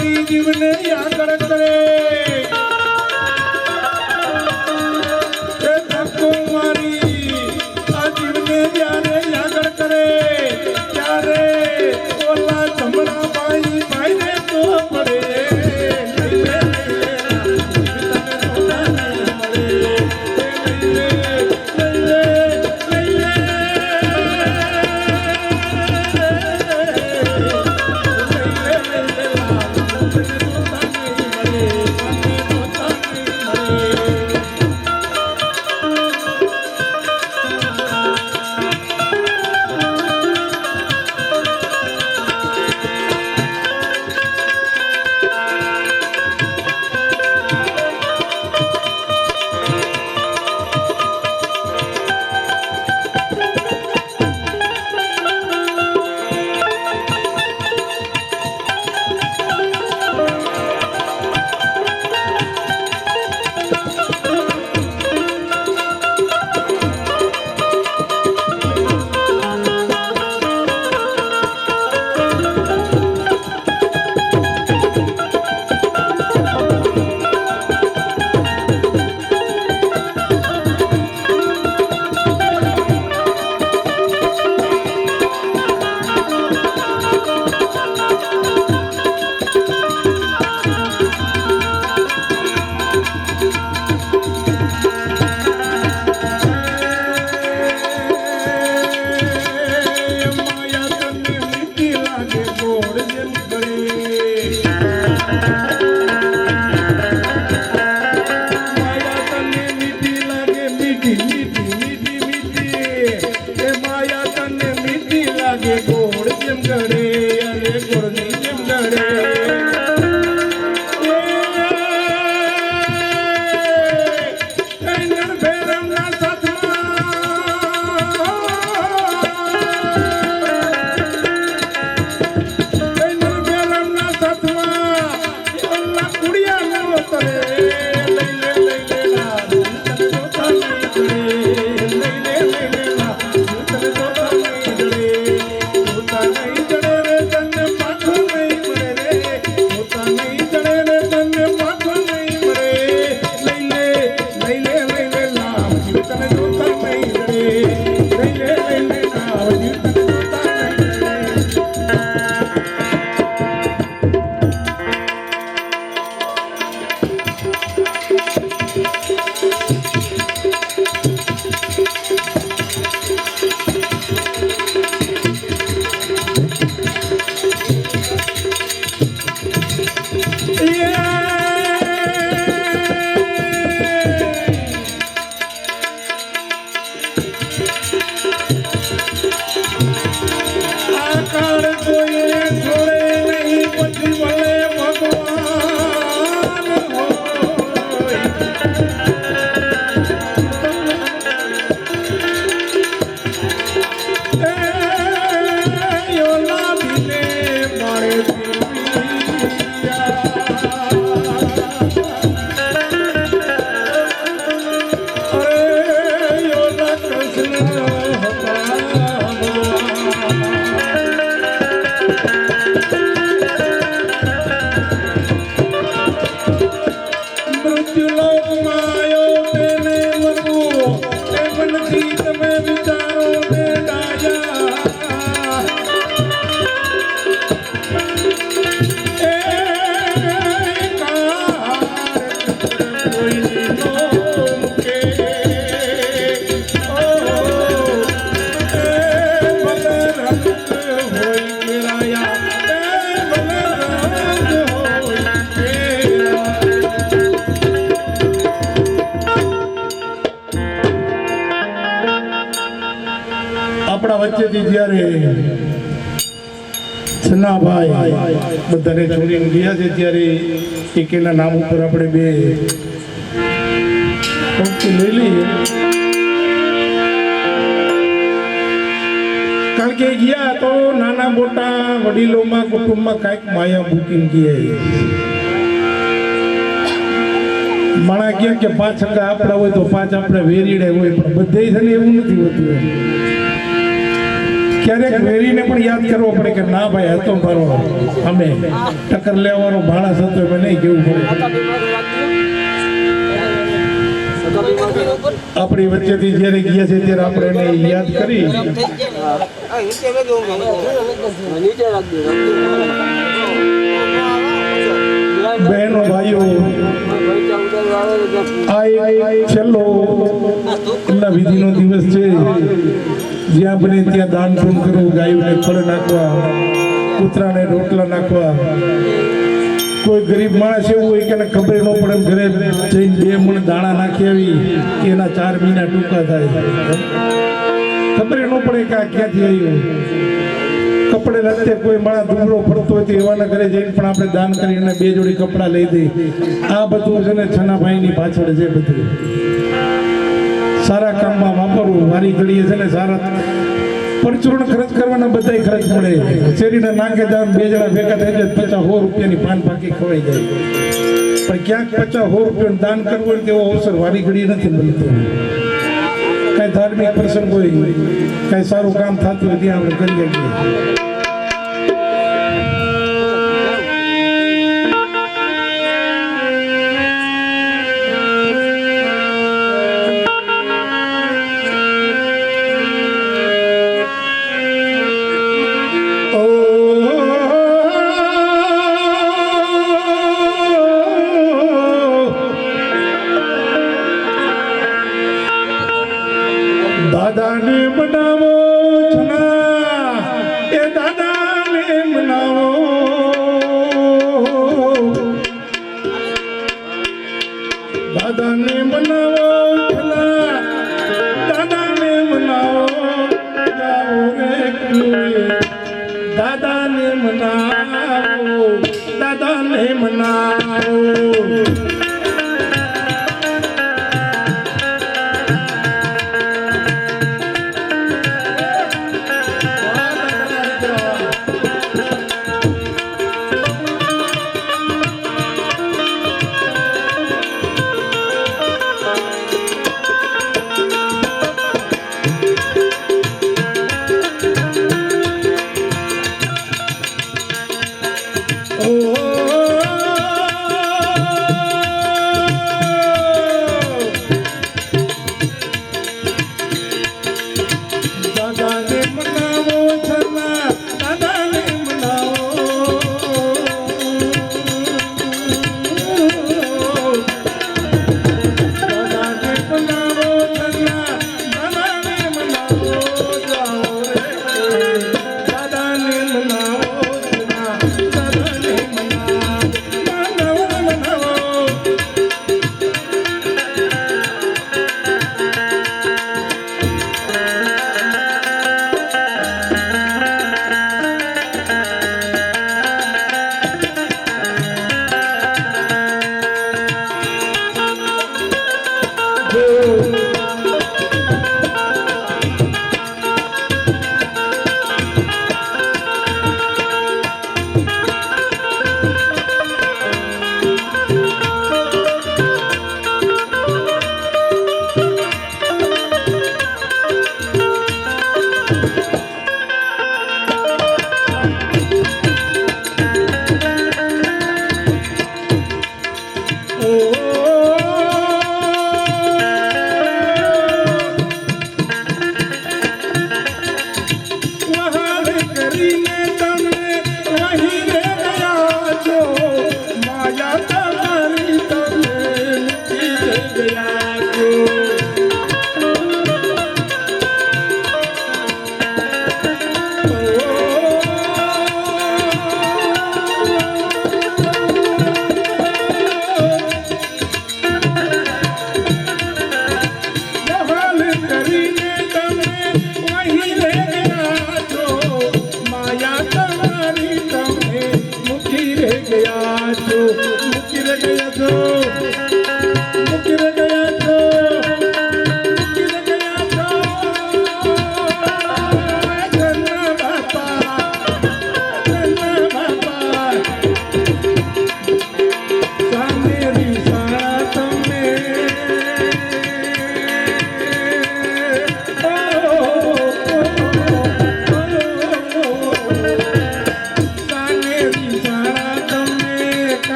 கருணாநிதி யார் கடற்கரே આપણા વચ્ચેથી જ્યારે સન્નાભાઈ બધાને છોડીને ગયા છે, ત્યારે એકેના નામ ઉપર આપણે બે લઈ કારણ કે ગયા તો નાના મોટા વડીલોમાં, કુટુંબમાં કાંઈક માયા મૂકીને ગયા માણા કે પાંચ ટકા આપણા હોય તો પાંચ આપણે વેરીડે હોય, પણ બધે છે એવું નથી હોતું ક્યારેક વેરીને પણ યાદ કરવો પડે કે ના ભાઈ હતો મારો અમે ટક્કર લેવાનો માણસ હતો એમ નહીં કેવું પડે. આપણી વચ્ચેથી જ્યારે ગયા છે ત્યારે આપણે એને યાદ કરી. બહેનો, ભાઈઓ, આ છેલ્લો વિધિનો દિવસ છે. જ્યાં બને ત્યાં દાન પૂન કરવું, ગાયોને ફળ નાખવા, કૂતરાને રોટલા નાખવા. કોઈ ગરીબ માણસ એવું હોય કે ખબર ન પડે ઘરે જઈને બે મણ દાણા નાખી આવી, કે એના ચાર મહિના ટૂંકા થાય. ખબર ન પડે કે આ ક્યાંથી આવ્યું. કપડે લત્તે કોઈ માણસ દુબળો ફરતો હોય તો એવાના ઘરે જઈને પણ આપણે દાન કરીને બે જોડી કપડાં લઈ દઈએ. આ બધું છે ને છનાભાઈની પાછળ છે બધું. સારા કામમાં વાપરવું મારી ઘડીએ છે ને સારા પરચૂરણ ખર્ચ કરવાના બધાય ખર્ચ મળે. શેરીના નાકે દાન બે જણા ભેગા થઈ જાય પચાસ સો રૂપિયાની પાન પાકી ખવાઈ જાય. પણ ક્યાંક પચાસ સો રૂપિયાનું દાન કરવું તેવો અવસર વારી ઘડી નથી મળતો. કાંઈ ધાર્મિક પ્રસંગ હોય, કાંઈ સારું કામ થતું હોય ત્યાં આપણે કરી છીએ. દાદાને મનાવો છના એ દાદાને મનાવો દાદાને મનાવો છના દાદાને મનાવો જાઓ રે કુએ. દાદાને મનાવો દાદાને મનાવો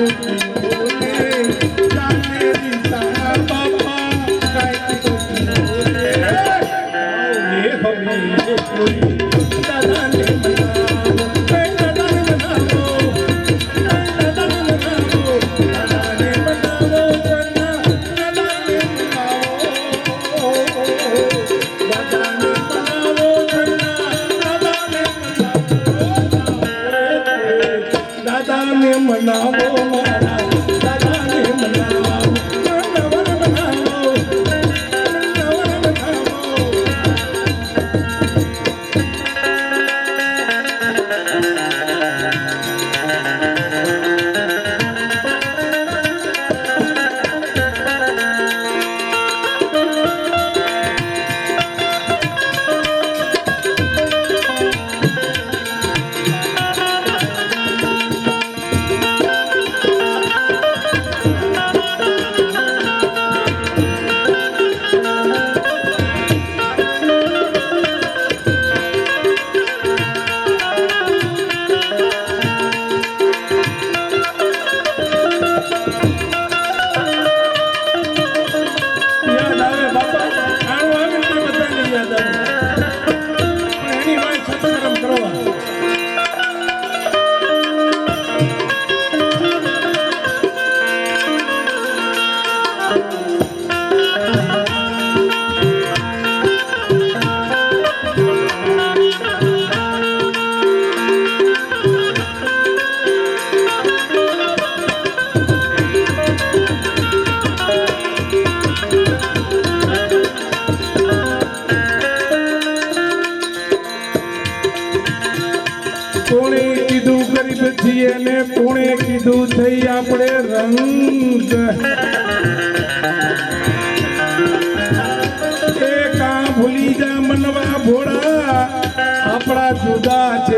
તો બોલે নাম মারা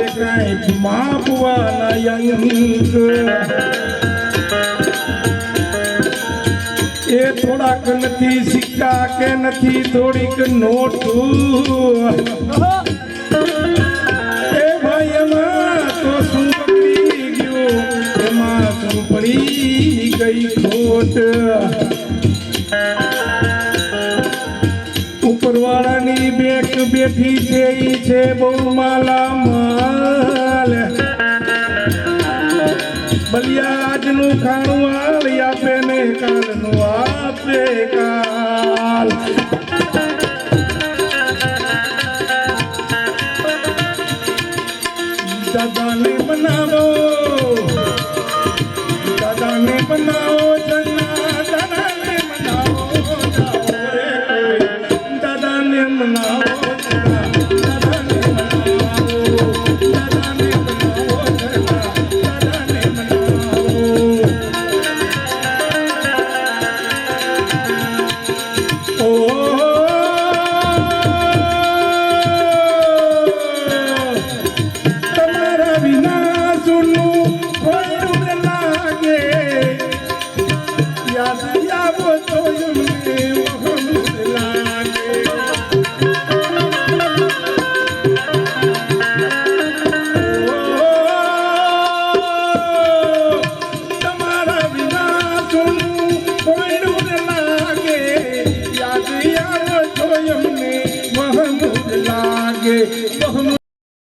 જુદા કાંઈ માપવાના અંક એ થોડાક નથી સિક્કા કે નથી, થોડીક નોટું. એ ભાઈ તો શું પડી એમાં શું પડી ગઈ ખોટ? ઉપરવાળાની બેક બેઠી છે ઈ છે બહુ માલા. માલ બલિયા આજનું ખાણું આલ આપે ને કાલનું આપે કાલ.